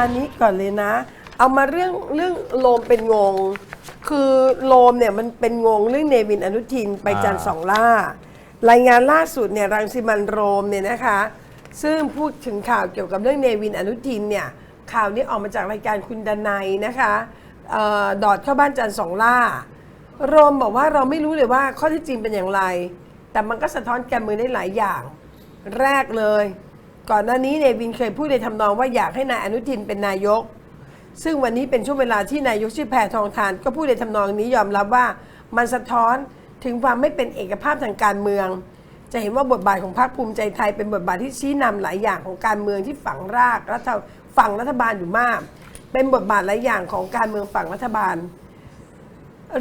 อันนี้ก่อนเลยนะ เอามาเรื่องเรื่องโลมเป็นงง คือโลมเนี่ยมันเป็นงงเรื่องเนวินอนุทินไปจันทร์อ่าสองล่า รายงานล่าสุดเนี่ยรังสิมันต์โรมเนี่ยนะคะ ซึ่งพูดถึงข่าวเกี่ยวกับเรื่องเนวินอนุทินเนี่ยข่าวนี้ออกมาจากรายการคุณดนัยนะคะเออดอดเข้าบ้านจันทร์สองล่า โรมบอกว่าเราไม่รู้เลยว่าข้อเที่จริงเป็นอย่างไร แต่มันก็สะท้อนการเมืองได้หลายอย่าง แรกเลย ก่อนหน้านี้เนวินเคยพูดในทำนองว่าอยากให้นายอนุทินเป็นนายก ซึ่งวันนี้เป็นช่วงเวลาที่นายกชื่อแพทองทาน ก็พูดในทำนองนี้ยอมรับว่ามันสะท้อนถึงความไม่เป็นเอกภาพทางการเมือง จะเห็นว่าบทบาทของพรรคภูมิใจไทยเป็นบทบาทที่ชี้นำหลายอย่างของการเมืองที่ฝังรากรัฐฝั่งรัฐบาลอยู่มาก เป็นบทบาทหลายอย่างของการเมืองฝั่งรัฐบาล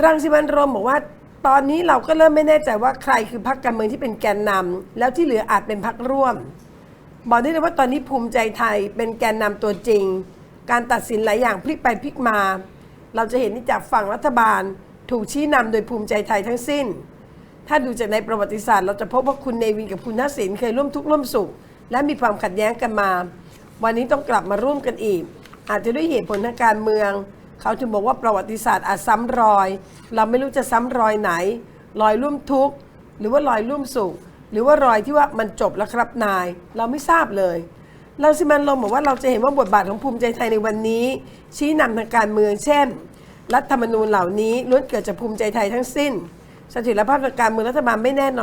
รังสิมันต์โรมบอกว่าตอนนี้เราก็เริ่มไม่แน่ใจว่าใครคือพรรคการเมืองที่เป็นแกนนำแล้วที่เหลืออาจเป็นพรรคร่วม บอกได้เลยว่าตอนนี้ภูมิใจไทยเป็นแกนนำตัวจริง การตัดสินหลายอย่างพลิกไปพลิกมา เราจะเห็นนี่จากฝั่งรัฐบาลถูกชี้นำโดยภูมิใจไทยทั้งสิ้น ถ้าดูจากในประวัติศาสตร์ เราจะพบว่าคุณเนวินกับคุณทักษิณเคยร่วมทุกข์ร่วมสุข และมีความขัดแย้งกันมา วันนี้ต้องกลับมาร่วมกันอีก อาจจะด้วยเหตุผลทางการเมือง เขาถึงบอกว่าประวัติศาสตร์อาจซ้ำรอย เราไม่รู้จะซ้ำรอยไหน รอยร่วมทุกข์หรือว่ารอยร่วมสุข หรือว่ารอยที่ว่ามันจบแล้วครับนาย เราไม่ทราบเลยเราสิมันลมบอกว่าเราจะเห็นว่าบทบาทของภูมิใจไทยในวันนี้ ชี้นำทางการเมืองเช่น รัฐธรรมนูญเหล่านี้ล้วนเกิดจากภูมิใจไทยทั้งสิ้นสถียรภาพทางการเมืองรัฐบาลไม่แน่นอน